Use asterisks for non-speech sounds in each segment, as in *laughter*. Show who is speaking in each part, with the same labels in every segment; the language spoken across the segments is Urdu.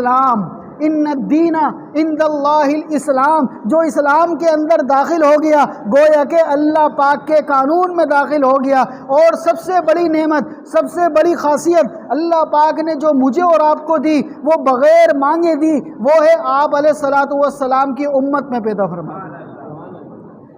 Speaker 1: اسلام ان الدین عند اللہ الاسلام جو اسلام کے اندر داخل ہو گیا، گویا کہ اللہ پاک کے قانون میں داخل ہو گیا۔ اور سب سے بڑی نعمت، سب سے بڑی خاصیت، اللہ پاک نے جو مجھے اور آپ کو دی، وہ بغیر مانگے دی، وہ ہے آپ علیہ السلاۃ والسلام کی امت میں پیدا فرما۔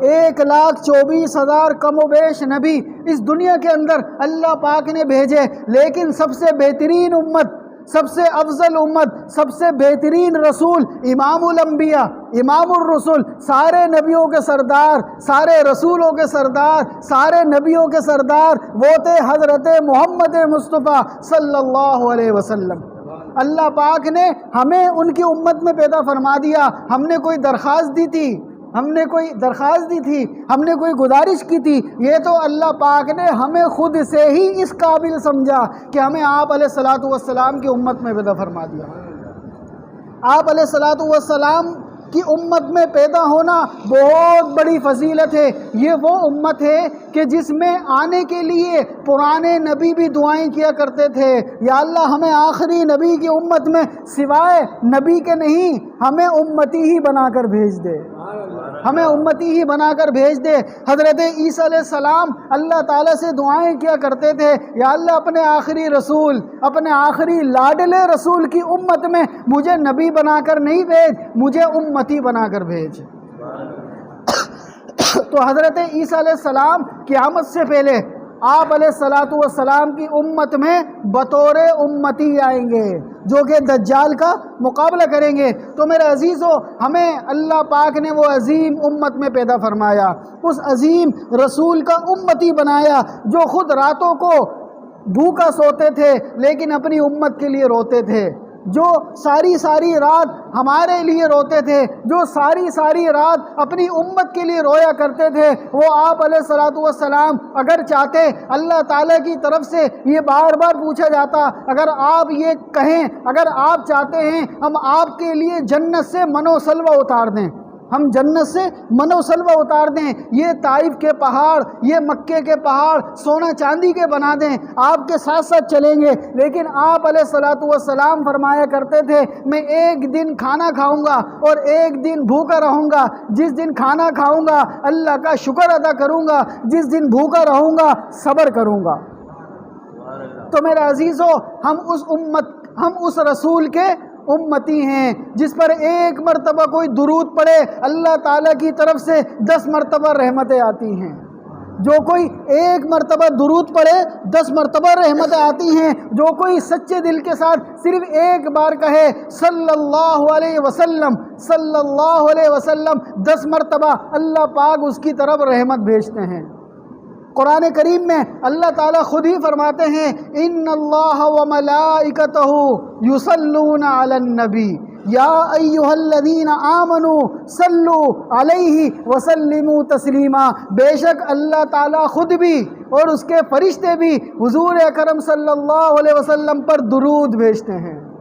Speaker 1: ایک لاکھ چوبیس ہزار کم و بیش نبی اس دنیا کے اندر اللہ پاک نے بھیجے، لیکن سب سے بہترین امت، سب سے افضل امت سب سے بہترین رسول امام الانبیاء، امام الرسول سارے نبیوں کے سردار، سارے رسولوں کے سردار، سارے نبیوں کے سردار وہ تھے حضرت محمد مصطفیٰ صلی اللہ علیہ وسلم۔ اللہ پاک نے ہمیں ان کی امت میں پیدا فرما دیا۔ ہم نے کوئی درخواست دی تھی۔ ہم نے کوئی درخواست دی تھی۔ ہم نے کوئی گزارش کی تھی۔ یہ تو اللہ پاک نے ہمیں خود سے ہی اس قابل سمجھا کہ ہمیں آپ علیہ السلاۃ والسلام کی امت میں پیدا فرما دیا۔ آپ علیہ السلاۃ والسلام کی امت میں پیدا ہونا بہت بڑی فضیلت ہے۔ یہ وہ امت ہے کہ جس میں آنے کے لیے پرانے نبی بھی دعائیں کیا کرتے تھے۔ یا اللہ، ہمیں آخری نبی کی امت میں سوائے نبی کے نہیں، ہمیں امتی ہی بنا کر بھیج دے۔ ہمیں امتی ہی بنا کر بھیج دے۔ حضرت عیسیٰ علیہ السلام اللہ تعالیٰ سے دعائیں کیا کرتے تھے یا اللہ اپنے آخری رسول اپنے آخری لاڈلے رسول کی امت میں مجھے نبی بنا کر نہیں بھیج مجھے امتی بنا کر بھیج۔ *coughs* تو حضرت عیسیٰ علیہ السلام قیامت سے پہلے آپ علیہ السلاۃ والسلام کی امت میں بطور امتی آئیں گے، جو کہ دجال کا مقابلہ کریں گے۔ تو میرے عزیز ہو ہمیں اللہ پاک نے وہ عظیم امت میں پیدا فرمایا، اس عظیم رسول کا امتی بنایا، جو خود راتوں کو بھوکا سوتے تھے، لیکن اپنی امت کے لیے روتے تھے۔ جو ساری ساری رات ہمارے لیے روتے تھے، جو ساری ساری رات اپنی امت کے لیے رویا کرتے تھے، وہ آپ علیہ السلاۃ والسلام اگر چاہتے، اللہ تعالیٰ کی طرف سے یہ بار بار پوچھا جاتا، اگر آپ یہ کہیں، اگر آپ چاہتے ہیں ہم آپ کے لیے جنت سے منوسلوہ اتار دیں۔ ہم جنت سے منو سلوہ اتار دیں، یہ طائف کے پہاڑ، یہ مکے کے پہاڑ، سونا چاندی کے بنا دیں، آپ کے ساتھ ساتھ چلیں گے۔ لیکن آپ علیہ السلاۃ والسلام فرمایا کرتے تھے، میں ایک دن کھانا کھاؤں گا اور ایک دن بھوکا رہوں گا۔ جس دن کھانا کھاؤں گا، اللہ کا شکر ادا کروں گا۔ جس دن بھوکا رہوں گا، صبر کروں گا۔ تو میرا عزیز ہو ہم اس امت، ہم اس رسول کے امتی ہیں، جس پر ایک مرتبہ کوئی درود پڑے، اللہ تعالیٰ کی طرف سے دس مرتبہ رحمتیں آتی ہیں۔ جو کوئی ایک مرتبہ درود پڑے، دس مرتبہ رحمتیں آتی ہیں۔ جو کوئی سچے دل کے ساتھ صرف ایک بار کہے صلی اللہ علیہ وسلم صلی اللہ علیہ وسلم، دس مرتبہ اللہ پاک اس کی طرف رحمت بھیجتے ہیں۔ قرآن کریم میں اللہ تعالیٰ خود ہی فرماتے ہیں ان اللہ و ملائکتہ یصلون علی النبی یا ایہا الذین آمنوا صلو علیہ وسلموا تسلیما۔ بے شک اللہ تعالیٰ خود بھی اور اس کے فرشتے بھی حضور اکرم صلی اللہ علیہ وسلم پر درود بھیجتے ہیں۔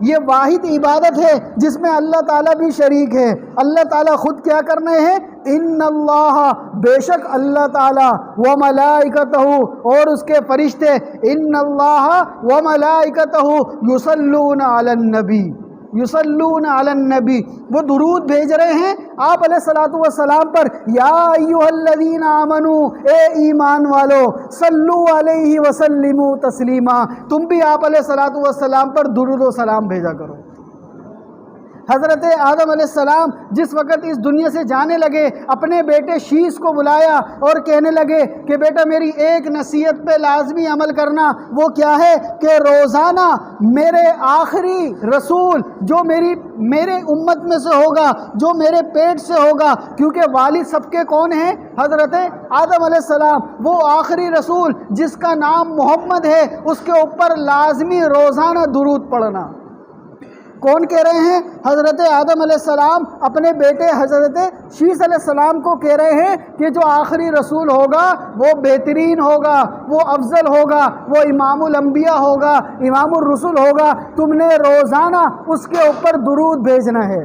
Speaker 1: یہ واحد عبادت ہے جس میں اللہ تعالیٰ بھی شریک ہے۔ اللہ تعالیٰ خود کیا کرنے ہیں؟ ان اللہ، بے شک اللہ تعالیٰ و ملائکتہ اور اس کے فرشتے۔ ان اللہ و ملائکتہ یصلون علی النبی۔ یوسلون علی النبی۔ وہ درود بھیج رہے ہیں آپ علیہ السلاۃ والسلام پر۔ یا ایوہ الذین آمنو، اے ایمان والو، صلو علیہ وسلمو تسلیما۔ تم بھی آپ علیہ السلاۃ والسلام پر درود و سلام بھیجا کرو۔ حضرت آدم علیہ السلام جس وقت اس دنیا سے جانے لگے، اپنے بیٹے شیش کو بلایا اور کہنے لگے کہ بیٹا میری ایک نصیحت پہ لازمی عمل کرنا وہ کیا ہے؟ کہ روزانہ میرے آخری رسول جو میری، میرے امت میں سے ہوگا، جو میرے پیٹ سے ہوگا، کیونکہ والد سب کے کون ہیں؟ حضرت آدم علیہ السلام، وہ آخری رسول جس کا نام محمد ہے، اس کے اوپر لازمی روزانہ درود پڑھنا۔ کون کہہ رہے ہیں؟ حضرت آدم علیہ السلام اپنے بیٹے حضرت شیس علیہ السلام کو کہہ رہے ہیں کہ جو آخری رسول ہوگا وہ بہترین ہوگا، وہ افضل ہوگا، وہ امام الانبیاء ہوگا، امام الرسول ہوگا۔ تم نے روزانہ اس کے اوپر درود بھیجنا ہے۔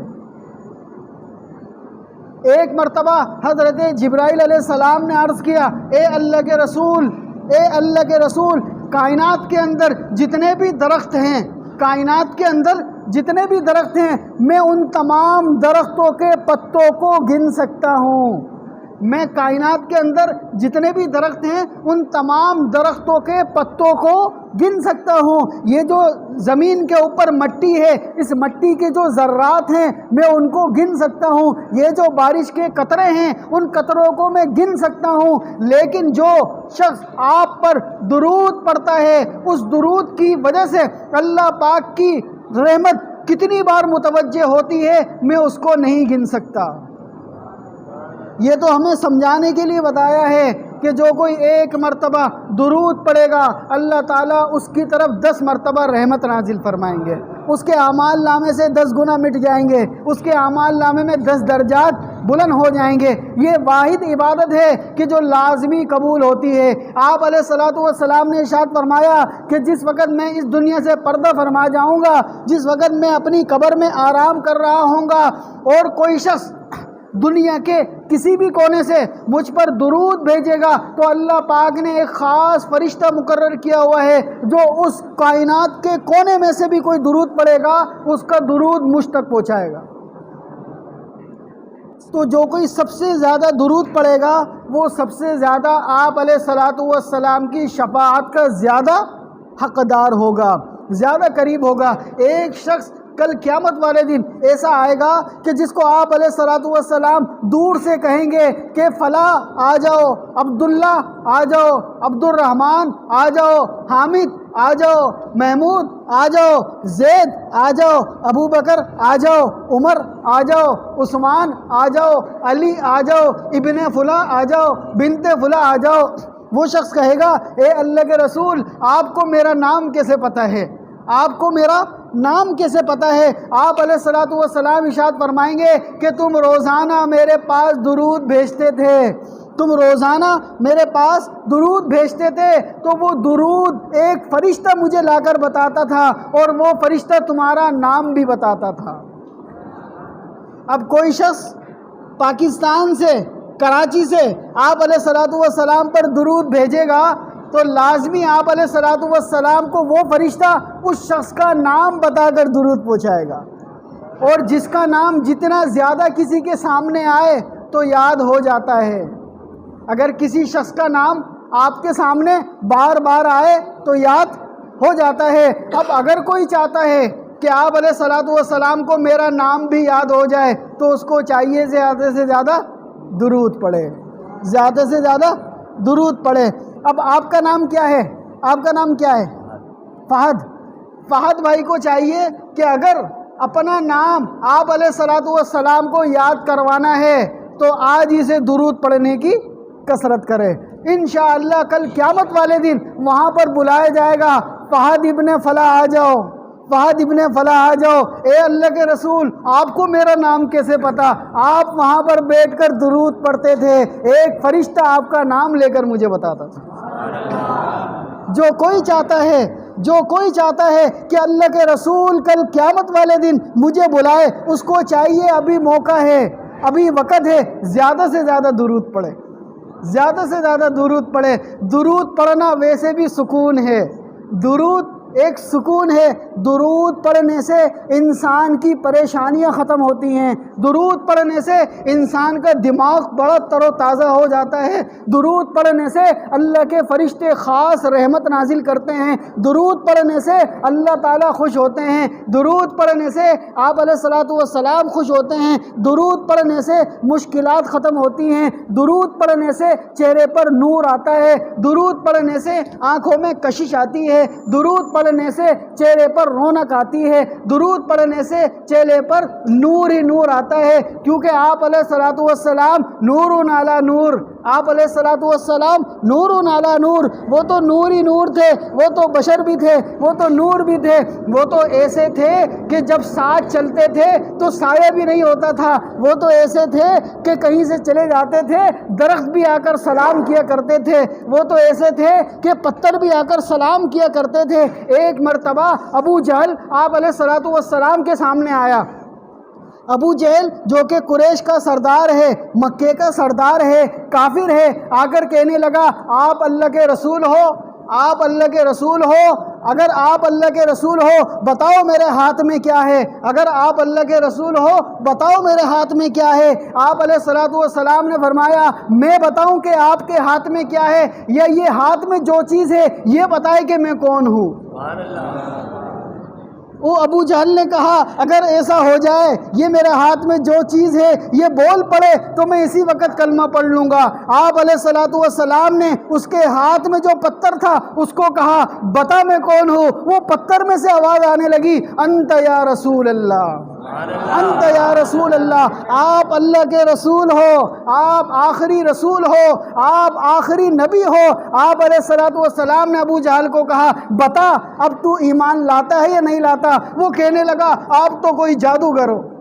Speaker 1: ایک مرتبہ حضرت جبرائیل علیہ السلام نے عرض کیا، اے اللہ کے رسول، اے اللہ کے رسول، کائنات کے اندر جتنے بھی درخت ہیں، کائنات کے اندر جتنے بھی درخت ہیں، میں ان تمام درختوں کے پتوں کو گن سکتا ہوں۔ میں کائنات کے اندر جتنے بھی درخت ہیں، ان تمام درختوں کے پتوں کو گن سکتا ہوں۔ یہ جو زمین کے اوپر مٹی ہے، اس مٹی کے جو ذرات ہیں، میں ان کو گن سکتا ہوں۔ یہ جو بارش کے قطرے ہیں، ان قطروں کو میں گن سکتا ہوں۔ لیکن جو شخص آپ پر درود پڑتا ہے، اس درود کی وجہ سے اللہ پاک کی رحمت کتنی بار متوجہ ہوتی ہے، میں اس کو نہیں گن سکتا۔ یہ تو ہمیں سمجھانے کے لیے بتایا ہے کہ جو کوئی ایک مرتبہ درود پڑے گا، اللہ تعالیٰ اس کی طرف دس مرتبہ رحمت نازل فرمائیں گے۔ اس کے اعمال نامے سے دس گنا مٹ جائیں گے۔ اس کے اعمال نامے میں دس درجات بلند ہو جائیں گے۔ یہ واحد عبادت ہے کہ جو لازمی قبول ہوتی ہے۔ آپ علیہ السلاۃ والسلام نے ارشاد فرمایا کہ جس وقت میں اس دنیا سے پردہ فرما جاؤں گا، جس وقت میں اپنی قبر میں آرام کر رہا ہوں گا، اور کوئی شخص دنیا کے کسی بھی کونے سے مجھ پر درود بھیجے گا، تو اللہ پاک نے ایک خاص فرشتہ مقرر کیا ہوا ہے، جو اس کائنات کے کونے میں سے بھی کوئی درود پڑے گا، اس کا درود مجھ تک پہنچائے گا۔ تو جو کوئی سب سے زیادہ درود پڑے گا، وہ سب سے زیادہ آپ علیہ صلاۃ والسلام کی شفاعت کا زیادہ حقدار ہوگا، زیادہ قریب ہوگا۔ ایک شخص کل قیامت والے دن ایسا آئے گا کہ جس کو آپ علیہ صلاۃ والسلام دور سے کہیں گے کہ فلاں آ جاؤ عبداللہ آ جاؤ عبد الرحمن آ جاؤ حامد آ جاؤ محمود آ جاؤ زید آ جاؤ ابو بکر آ جاؤ عمر آ جاؤ عثمان آ جاؤ علی آ جاؤ ابن فلاں آ جاؤ بنت فلاں آ جاؤ وہ شخص کہے گا اے اللہ کے رسول آپ کو میرا نام کیسے پتہ ہے آپ کو میرا نام کیسے پتہ ہے؟ آپ علیہ السلاۃ والسلام اشاد فرمائیں گے کہ تم روزانہ میرے پاس درود بھیجتے تھے۔ تم روزانہ میرے پاس درود بھیجتے تھے۔ تو وہ درود ایک فرشتہ مجھے لا کر بتاتا تھا اور وہ فرشتہ تمہارا نام بھی بتاتا تھا۔ اب کوئی شخص پاکستان سے، کراچی سے آپ علیہ صلاحت والسلام پر درود بھیجے گا تو لازمی آپ علیہ صلاحت والسلام کو وہ فرشتہ اس شخص کا نام بتا کر درود پہنچائے گا۔ اور جس کا نام جتنا زیادہ کسی کے سامنے آئے تو یاد ہو جاتا ہے۔ اگر کسی شخص کا نام آپ کے سامنے بار بار آئے تو یاد ہو جاتا ہے۔ اب اگر کوئی چاہتا ہے کہ آپ علیہ صلاحت والسلام کو میرا نام بھی یاد ہو جائے تو اس کو چاہیے زیادہ سے زیادہ درود پڑھے۔ زیادہ سے زیادہ درود پڑھے۔ اب آپ کا نام کیا ہے؟ آپ کا نام کیا ہے؟ فہد۔ فہد بھائی کو چاہیے کہ اگر اپنا نام آپ علیہ صلاحت والسلام کو یاد کروانا ہے، تو آج اسے درود پڑھنے کی کثرت کرے۔ انشاءاللہ کل قیامت والے دن وہاں پر بلایا جائے گا، فہد ابن فلاں آ جاؤ۔ فہد ابن فلاں آ جاؤ۔ اے اللہ کے رسول، آپ کو میرا نام کیسے پتا آپ وہاں پر بیٹھ کر درود پڑھتے تھے۔ ایک فرشتہ آپ کا نام لے کر مجھے بتاتا تھا۔ جو کوئی چاہتا ہے، جو کوئی چاہتا ہے کہ اللہ کے رسول کل قیامت والے دن مجھے بلائے، اس کو چاہیے ابھی موقع ہے، ابھی وقت ہے، زیادہ سے زیادہ درود پڑھے۔ زیادہ سے زیادہ درود پڑھے۔ درود پڑھنا ویسے بھی سکون ہے۔ درود ایک سکون ہے، درود پڑھنے سے انسان کی پریشانیاں ختم ہوتی ہیں۔ درود پڑھنے سے انسان کا دماغ بڑا تر و تازہ ہو جاتا ہے۔ درود پڑھنے سے اللہ کے فرشتے خاص رحمت نازل کرتے ہیں۔ درود پڑھنے سے اللہ تعالیٰ خوش ہوتے ہیں۔ درود پڑھنے سے آپ علیہ السلاۃ والسلام خوش ہوتے ہیں۔ درود پڑھنے سے مشکلات ختم ہوتی ہیں۔ درود پڑھنے سے چہرے پر نور آتا ہے۔ درود پڑھنے سے آنکھوں میں کشش آتی ہے۔ درود پڑھ پڑھنے سے چہرے پر رونق آتی ہے، درود پڑھنے سے چہرے پر نور ہی نور آتا ہے۔ کیونکہ آپ علیہ السلاۃ والسلام نور نالا نور آپ علیہ السلاۃ والسلام نور و نالا نور، وہ تو نور ہی نور تھے، وہ تو بشر بھی تھے، وہ تو نور بھی تھے، وہ تو ایسے تھے کہ جب ساتھ چلتے تھے تو سایہ بھی نہیں ہوتا تھا، وہ تو ایسے تھے کہ کہیں سے چلے جاتے تھے، درخت بھی آ کر سلام کیا کرتے تھے، وہ تو ایسے تھے کہ پتھر بھی آ کر سلام کیا کرتے تھے۔ ایک مرتبہ ابو جہل آپ علیہ صلاحت والسلام کے سامنے آیا۔ ابو جہل جو کہ قریش کا سردار ہے، مکے کا سردار ہے، کافر ہے آ کر کہنے لگا، آپ اللہ کے رسول ہو، آپ اللہ کے رسول ہو، اگر آپ اللہ کے رسول ہو، بتاؤ میرے ہاتھ میں کیا ہے، اگر آپ اللہ کے رسول ہو، بتاؤ میرے ہاتھ میں کیا ہے۔ آپ علیہ السلاۃ والسلام نے فرمایا، میں بتاؤں کہ آپ کے ہاتھ میں کیا ہے، یا یہ ہاتھ میں جو چیز ہے، یہ بتائے کہ میں کون ہوں۔ وہ ابو جہل نے کہا، اگر ایسا ہو جائے، یہ میرے ہاتھ میں جو چیز ہے، یہ بول پڑے، تو میں اسی وقت کلمہ پڑھ لوں گا۔ آپ علیہ السلاۃ والسلام نے اس کے ہاتھ میں جو پتھر تھا، اس کو کہا، بتا میں کون ہوں؟ وہ پتھر میں سے آواز آنے لگی، انت یا رسول اللہ انت یا رسول اللہ، آپ اللہ کے رسول ہو، آپ آخری رسول ہو، آپ آخری نبی ہو۔ آپ علیہ السلاۃ والسلام نے ابو جہل کو کہا، بتا، اب تو ایمان لاتا ہے یا نہیں لاتا؟ وہ کہنے لگا، آپ تو کوئی جادوگر ہو۔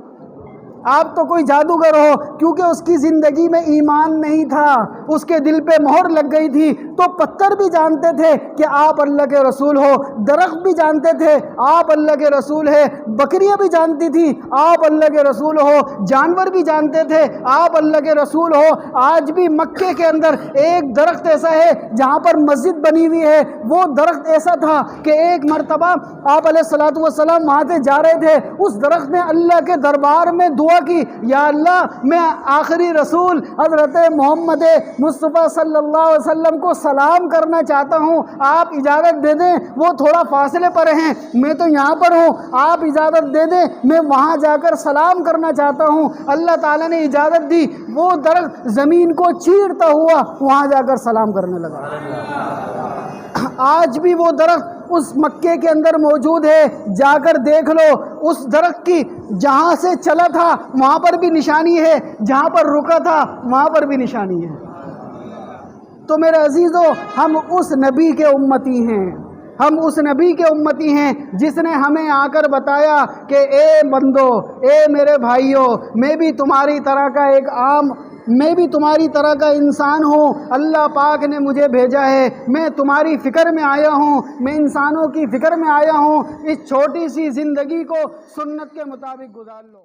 Speaker 1: آپ تو کوئی جادوگر ہو، کیونکہ اس کی زندگی میں ایمان نہیں تھا، اس کے دل پہ مہر لگ گئی تھی۔ تو پتھر بھی جانتے تھے کہ آپ اللہ کے رسول ہو، درخت بھی جانتے تھے، آپ اللہ کے رسول ہے بکریاں بھی جانتی تھی، آپ اللہ کے رسول ہو۔ جانور بھی جانتے تھے، آپ اللہ کے رسول ہو۔ آج بھی مکے کے اندر ایک درخت ایسا ہے جہاں پر مسجد بنی ہوئی ہے۔ وہ درخت ایسا تھا کہ ایک مرتبہ آپ علیہ السلاۃ والسلام وہاں سے جا رہے تھے۔ اس درخت نے اللہ کے دربار میں دعا کی، یا اللہ، میں آخری رسول حضرت محمد مصطفیٰ صلی اللہ علیہ وسلم کو سلام کرنا چاہتا ہوں، آپ اجازت دے دیں، وہ تھوڑا فاصلے پر ہیں، میں تو یہاں پر ہوں، آپ اجازت دے دیں، میں وہاں جا کر سلام کرنا چاہتا ہوں. اللہ تعالیٰ نے اجازت دی، وہ درخت زمین کو چیرتا ہوا وہاں جا کر سلام کرنے لگا۔ آج بھی وہ درخت اس مکے کے اندر موجود ہے، جا کر دیکھ لو، اس درخت کی جہاں سے چلا تھا، وہاں پر بھی نشانی ہے، جہاں پر رکا تھا، وہاں پر بھی نشانی ہے۔ تو میرے عزیزو، ہم اس نبی کے امتی ہیں۔ ہم اس نبی کے امتی ہیں جس نے ہمیں آ کر بتایا کہ اے بندو، اے میرے بھائیوں میں بھی تمہاری طرح کا ایک عام میں بھی تمہاری طرح کا انسان ہوں۔ اللہ پاک نے مجھے بھیجا ہے۔ میں تمہاری فکر میں آیا ہوں۔ میں انسانوں کی فکر میں آیا ہوں۔ اس چھوٹی سی زندگی کو سنت کے مطابق گزار لو۔